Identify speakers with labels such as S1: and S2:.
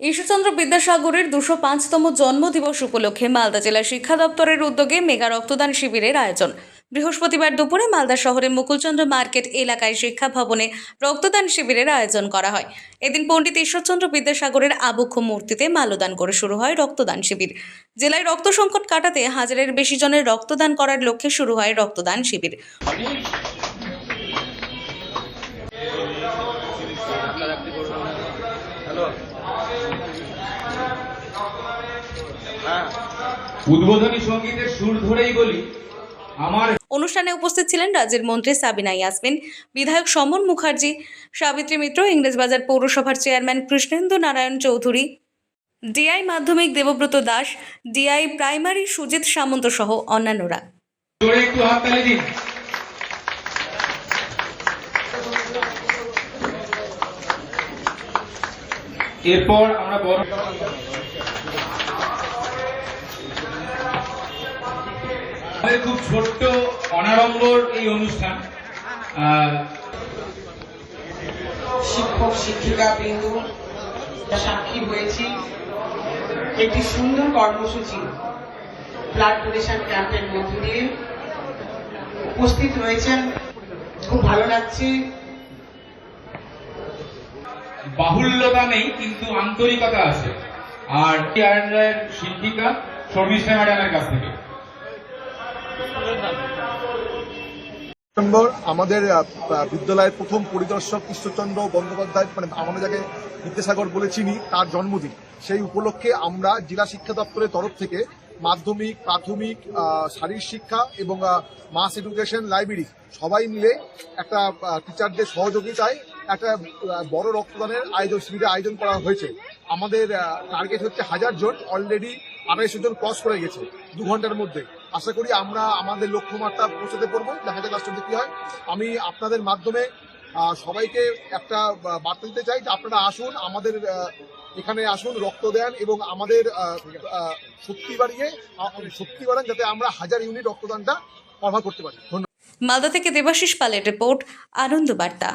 S1: ঈশ্বরচন্দ্র বিদ্যাসাগরের দুশো পাঁচতম জন্মদিবস উপলক্ষে মালদা জেলা শিক্ষা দপ্তরের উদ্যোগে মেগা রক্তদান শিবিরের আয়োজন। বৃহস্পতিবার দুপুরে মালদা শহরের মুকুলচন্দ্র মার্কেট এলাকায় শিক্ষা ভবনে রক্তদান শিবিরের আয়োজন করা হয়। এদিন পণ্ডিত ঈশ্বরচন্দ্র বিদ্যাসাগরের আবক্ষ মূর্তিতে মাল্যদান করে শুরু হয় রক্তদান শিবির। জেলায় রক্ত সংকট কাটাতে হাজারের বেশি জনের রক্তদান করার লক্ষ্যে শুরু হয় রক্তদান শিবির।
S2: উদ্বোধনী সঙ্গীতের সুর ধরেই বলি আমার
S1: অনুষ্ঠানে উপস্থিত ছিলেন রাজ্যের মন্ত্রী সাবিনা ইয়াসমিন বিধায়ক সমন মুখার্জি সাবিত্রী মিত্র ইংরেজবাজার পৌরসভার চেয়ারম্যান কৃষ্ণেন্দু নারায়ণ চৌধুরী ডিআই মাধ্যমিক দেবব্রত দাস ডিআই প্রাইমারি সুজিত সামন্ত সহ অন্যান্যরা।
S2: একটু হাততালি দিন। এরপর আমরা বড় আমাদের খুব ছোট্ট অনাড়ম্বর এই অনুষ্ঠান।
S3: শিক্ষক শিক্ষিকা বিন্দু সাক্ষী হয়েছি। একটি সুন্দর কর্মসূচি ব্লাড ডোনেশন ক্যাম্পের মধ্য দিয়ে। উপস্থিত রয়েছেন খুব ভালো লাগছে।
S2: বাহুল্যতা নেই কিন্তু আন্তরিকতা আছে। আর আয়ারল্যান্ডের শিল্পিকা শর্মিষ্ঠা ম্যাডামের কাছ থেকে।
S4: ডিসেম্বর আমাদের বিদ্যালয়ের প্রথম পরিদর্শক ঈশ্বরচন্দ্র বন্দ্যোপাধ্যায় মানে আমরা যাকে বিদ্যাসাগর বলে চিনি, তার জন্মদিন। সেই উপলক্ষে আমরা জেলা শিক্ষা দপ্তরের তরফ থেকে মাধ্যমিক, প্রাথমিক শারীরিক শিক্ষা এবং মাস এডুকেশন লাইব্রেরি সবাই মিলে একটা টিচারদের সহযোগিতায় একটা বড় রক্তদানের আয়োজন, শিবিরের আয়োজন করা হয়েছে। আমাদের টার্গেট হচ্ছে হাজার জন অলরেডি আড়াইশো জন ক্রস করে গেছে দু ঘণ্টার মধ্যে। আশা করি আমরা আমাদের লক্ষ্যমাত্রা পৌঁছাতে পারব। দেখা যাক দিকে কি হয়। আমি আপনাদের মাধ্যমে সবাইকে একটা বার্তা দিতে চাই যে আপনারা আসুন, আমাদের এখানে আসুন, রক্ত দেন এবং আমাদের শক্তি বাড়িয়ে শক্তি বাড়ান যাতে আমরা হাজার ইউনিট রক্তদানটা কভার করতে পারি। ধন্যবাদ।
S1: মালদা থেকে দেবাশিস পালের রিপোর্ট, আনন্দ বার্তা।